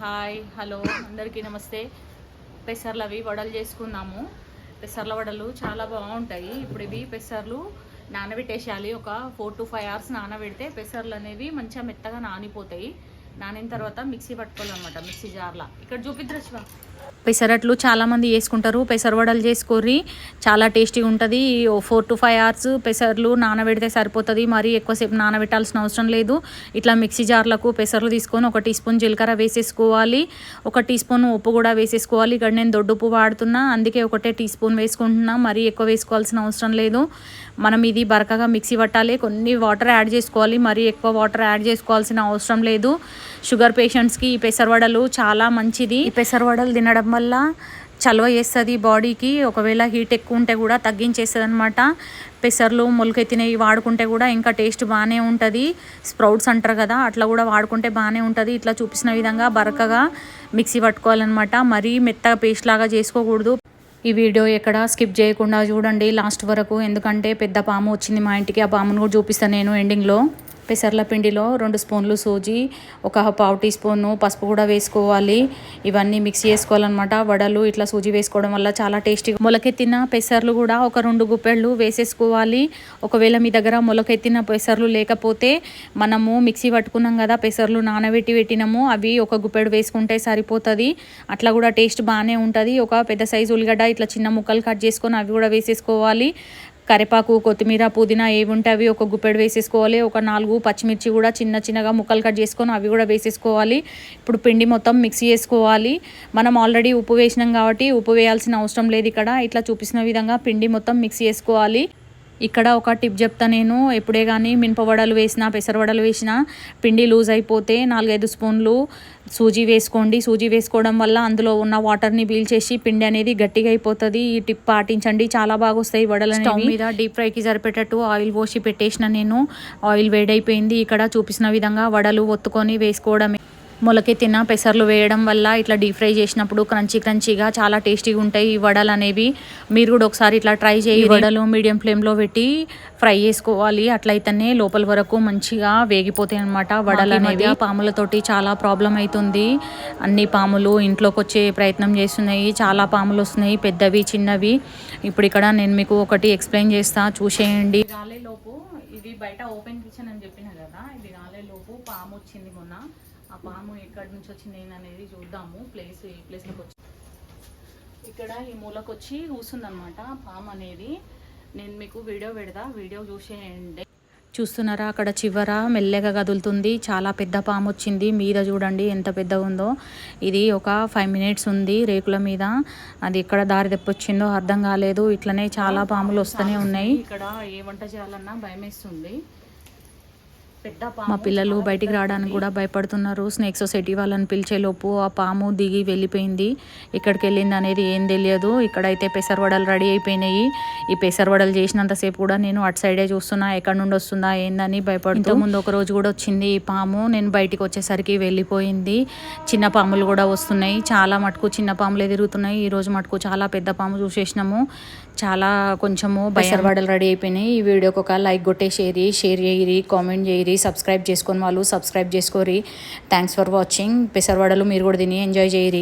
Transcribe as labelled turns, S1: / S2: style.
S1: Hi hello అందరికీ నమస్తే. పెసర్లు అవి వడలు చేసుకుందాము. పెసర్ల వడలు చాలా బాగుంటాయి. ఇప్పుడు ఇవి పెసర్లు నానబెట్టేసేయాలి. ఒక ఫోర్ టు ఫైవ్ అవర్స్ నానబెడితే పెసర్లు అనేవి మంచిగా మెత్తగా నానిపోతాయి. నానిన తర్వాత మిక్సీ పట్టుకోవాలన్నమాట మిక్సీ జార్లా. ఇక్కడ చూపిద్దరు శివ. పెసరట్లు చాలామంది చేసుకుంటారు పెసర వడలు చేసుకోర్రి. చాలా టేస్టీగా ఉంటుంది. ఫోర్ టు ఫైవ్ అవర్స్ పెసర్లు నానబెడితే సరిపోతుంది. మరీ ఎక్కువసేపు నానబెట్టాల్సిన అవసరం లేదు. ఇట్లా మిక్సీ జార్లకు పెసర్లు తీసుకొని ఒక టీ స్పూన్ జీలకర్ర వేసేసుకోవాలి. ఒక టీ స్పూన్ ఉప్పు కూడా వేసేసుకోవాలి. ఇక్కడ నేను దొడ్డు ఉప్పు వాడుతున్నా. అందుకే ఒకటే టీ స్పూన్ వేసుకుంటున్నా. మరీ ఎక్కువ వేసుకోవాల్సిన అవసరం లేదు. మనం ఇది బరకగా మిక్సీ పట్టాలి. కొన్ని వాటర్ యాడ్ చేసుకోవాలి. మరీ ఎక్కువ వాటర్ యాడ్ చేసుకోవాల్సిన అవసరం లేదు. షుగర్ పేషెంట్స్కి ఈ పెసరవడలు చాలా మంచిది. ఈ పెసరవడలు తినడం వల్ల చలవ చేస్తుంది బాడీకి ఒకవేళ హీట్ ఎక్కువ ఉంటే కూడా తగ్గించేస్తుంది అనమాట పెసర్లు మొలకెత్తినవి వాడుకుంటే కూడా ఇంకా టేస్ట్ బాగానే ఉంటుంది. స్ప్రౌట్స్ అంటారు కదా అట్లా కూడా వాడుకుంటే బాగానే ఉంటుంది. ఇట్లా చూపించిన విధంగా బరకగా మిక్సీ పట్టుకోవాలన్నమాట. మరీ మెత్తగా పేస్ట్ లాగా చేసుకోకూడదు. ఈ వీడియో ఎక్కడ స్కిప్ చేయకుండా చూడండి లాస్ట్ వరకు ఎందుకంటే పెద్ద పాము వచ్చింది మా ఇంటికి. ఆ పామును కూడా చూపిస్తాను నేను ఎండింగ్లో. పెసర్ల పిండిలో రెండు స్పూన్లు సూజీ ఒక పావు టీ స్పూను పసుపు కూడా వేసుకోవాలి. ఇవన్నీ మిక్స్ చేసుకోవాలన్నమాట. వడలు ఇట్లా సూజీ వేసుకోవడం వల్ల చాలా టేస్టీగా మొలకెత్తిన పెసర్లు కూడా ఒక రెండు గుప్పెళ్ళు వేసేసుకోవాలి. ఒకవేళ మీ దగ్గర మొలకెత్తిన పెసర్లు లేకపోతే మనము మిక్సీ పట్టుకున్నాం కదా పెసర్లు నానబెట్టి పెట్టినాము అవి ఒక గుప్పెడు వేసుకుంటే సరిపోతుంది. అట్లా కూడా టేస్ట్ బాగానే ఉంటుంది. ఒక పెద్ద సైజు ఉల్లిగడ్డ ఇట్లా చిన్న ముక్కలు కట్ చేసుకొని అవి కూడా వేసేసుకోవాలి. కరివేపాకు కొత్తిమీర పుదీనా ఏవి ఉంటే అవి ఒక గుప్పెడు వేసేసుకోవాలి. ఒక నాలుగు పచ్చిమిర్చి కూడా చిన్న చిన్నగా ముక్కలు కట్ చేసుకొని అవి కూడా వేసేసుకోవాలి. ఇప్పుడు పిండి మొత్తం మిక్స్ చేసుకోవాలి. మనం ఆల్రెడీ ఉప్పు వేసినాం కాబట్టి ఉప్పు వేయాల్సిన అవసరం లేదు ఇక్కడ. ఇట్లా చూపిస్తున్న విధంగా పిండి మొత్తం మిక్స్ చేసుకోవాలి. ఇక్కడ ఒక టిప్ చెప్తా నేను. ఎప్పుడే కానీ మినపవడలు వేసినా పెసరవడలు వేసినా పిండి లూజ్ అయిపోతే నాలుగైదు స్పూన్లు సూజీ వేసుకోండి. సూజీ వేసుకోవడం వల్ల అందులో ఉన్న వాటర్ని పీల్చేసి పిండి అనేది గట్టిగా అయిపోతుంది. ఈ టిప్ పాటించండి. చాలా బాగా వస్తాయి వడలు స్టవ్ మీద డీప్ ఫ్రైకి సరిపెట్టట్టు ఆయిల్ పోసి పెట్టేసిన నేను. ఆయిల్ వేడైపోయింది. ఇక్కడ చూపిస్తున్న విధంగా వడలు ఒత్తుకొని వేసుకోవడమే. మొలకెత్తిన పెసర్లు వేయడం వల్ల ఇట్లా డీప్ ఫ్రై చేసినప్పుడు క్రంచీ క్రంచీగా చాలా టేస్టీగా ఉంటాయి ఈ వడలు అనేవి. మీరు కూడా ఒకసారి ఇట్లా ట్రై చేయి. వడలు మీడియం ఫ్లేమ్లో పెట్టి ఫ్రై చేసుకోవాలి. అట్లయితేనే లోపల వరకు మంచిగా వేగిపోతాయి అనమాట వడలు అనేవి. పాములతోటి చాలా ప్రాబ్లం అవుతుంది అన్ని పాములు ఇంట్లోకి వచ్చే ప్రయత్నం చేస్తున్నాయి. చాలా పాములు వస్తున్నాయి పెద్దవి చిన్నవి. ఇప్పుడు ఇక్కడ నేను మీకు ఒకటి ఎక్స్ప్లెయిన్ చేస్తా చూసేయండి. రాలేలోపు ఇది బయట ఓపెన్ కిచెన్ అని చెప్పిన కదా ఇది రాలేలోపు పాము వచ్చింది మొన్న. ఆ పాము ఎక్కడి నుంచి వచ్చింది ఏందనేది చూద్దాము. ప్లేస్ ఏ ప్లేస్లోకి వచ్చి ఇక్కడ ఈ మూలకు వచ్చి కూర్చుందనమాట పాము అనేది. నేను మీకు వీడియో పెడతా వీడియో చూసేయండి. చూస్తున్నారా? అక్కడ చివర మెల్లగా కదులుతుంది. చాలా పెద్ద పాము వచ్చింది. మీద చూడండి ఎంత పెద్దగా ఉందో. ఇది ఒక ఫైవ్ మినిట్స్ ఉంది రేకుల మీద. అది ఎక్కడ దారి తెప్పొచ్చిందో అర్థం కాలేదు. ఇట్లనే చాలా పాములు వస్తూనే ఉన్నాయి. ఇక్కడ ఏ వంట చేయాలన్నా భయం వేస్తుంది పెద్ద మా పిల్లలు బయటికి రావడానికి కూడా భయపడుతున్నారు. స్నేక్ సొసైటీ వాళ్ళని పిలిచేలోపు ఆ పాము దిగి వెళ్ళిపోయింది. ఎక్కడికి వెళ్ళింది అనేది ఏం తెలియదు. ఇక్కడైతే పెసరవడలు రెడీ అయిపోయినాయి. ఈ పెసరవడలు చేసినంతసేపు కూడా నేను అటు సైడే చూస్తున్నా ఎక్కడి నుండి వస్తుందా ఏందని భయపడుతూ ముందు ఒక రోజు కూడా వచ్చింది ఈ పాము. నేను బయటికి వచ్చేసరికి వెళ్ళిపోయింది. చిన్న పాములు కూడా వస్తున్నాయి. చాలా మటుకు చిన్న పాములు తిరుగుతున్నాయి ఈ రోజు మటుకు చాలా పెద్ద పాము చూసేసినాము. చాలా కొంచెము బయసరవాడలు రెడీ అయిపోయినాయి. ఈ వీడియోకి ఒక లైక్ కొట్టేసేరి షేర్ చేయరి కామెంట్ చేయరి సబ్స్క్రైబ్ చేసుకొని వాళ్ళు సబ్స్క్రైబ్ చేసుకోరి. థ్యాంక్స్ ఫర్ వాచింగ్ పెసరవాడలు మీరు కూడా తిని ఎంజాయ్ చేయరి.